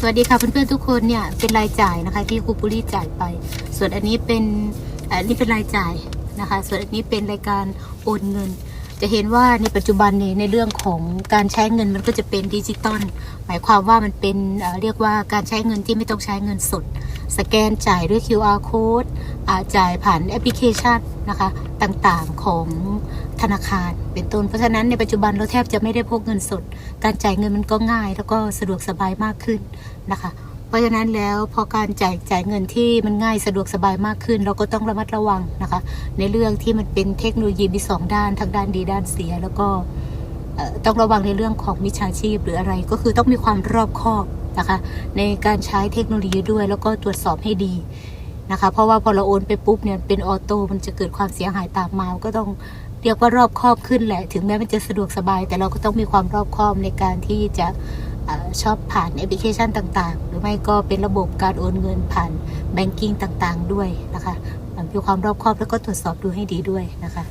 สวัสดีค่ะเพื่อนๆทุกคนเนี่ยเป็นรายจ่ายนะคะที่ครูปุรีจ่ายไป ส่วนอันนี้เป็นอันนี้เป็นรายจ่ายนะคะ ส่วนอันนี้เป็นรายการโอนเงิน จะเห็นว่าในปัจจุบันนี้ในเรื่องของการใช้เงินมันก็จะเป็นดิจิตอลหมายความว่ามันเป็นเรียกว่าการใช้เงินที่ไม่ต้องใช้เงินสด สแกนจ่ายด้วย QR code จ่ายผ่านแอปพลิเคชันนะคะต่างๆของธนาคารเป็นต้น เพราะฉะนั้นในปัจจุบันเราแทบจะไม่ได้พกเงินสด การจ่ายเงินมันก็ง่าย แล้วก็สะดวกสบายมากขึ้นนะคะเพราะฉะนั้นแล้วพอการจ่ายจ่ายเงินที่มันง่ายสะดวกสบายมากขึ้น เราก็ต้องระมัดระวังนะคะ ในเรื่องที่มันเป็นเทคโนโลยีมีสองด้านทั้งด้านดีด้านเสีย แล้วก็ต้องระวังในเรื่องของมิจฉาชีพหรืออะไรก็คือต้องมีความรอบคอบ นะคะ ในการใช้เทคโนโลยีด้วย แล้วก็ตรวจสอบให้ดีนะคะ เพราะว่าพอเราโอนไปปุ๊บเนี่ยเป็นออโต้มันจะเกิดความเสียหายตามมาก็ต้องเรียกว่ารอบครอบขึ้นแหละ ถึงแม้มันจะสะดวกสบาย แต่เราก็ต้องมีความรอบครอบในการที่จะชอบผ่านแอปพลิเคชันต่าง ๆ หรือไม่ก็เป็นระบบการโอนเงินผ่านแบงกิ้งต่างๆ ด้วยนะคะมีความรอบครอบแล้วก็ตรวจสอบดูให้ดีด้วยนะคะ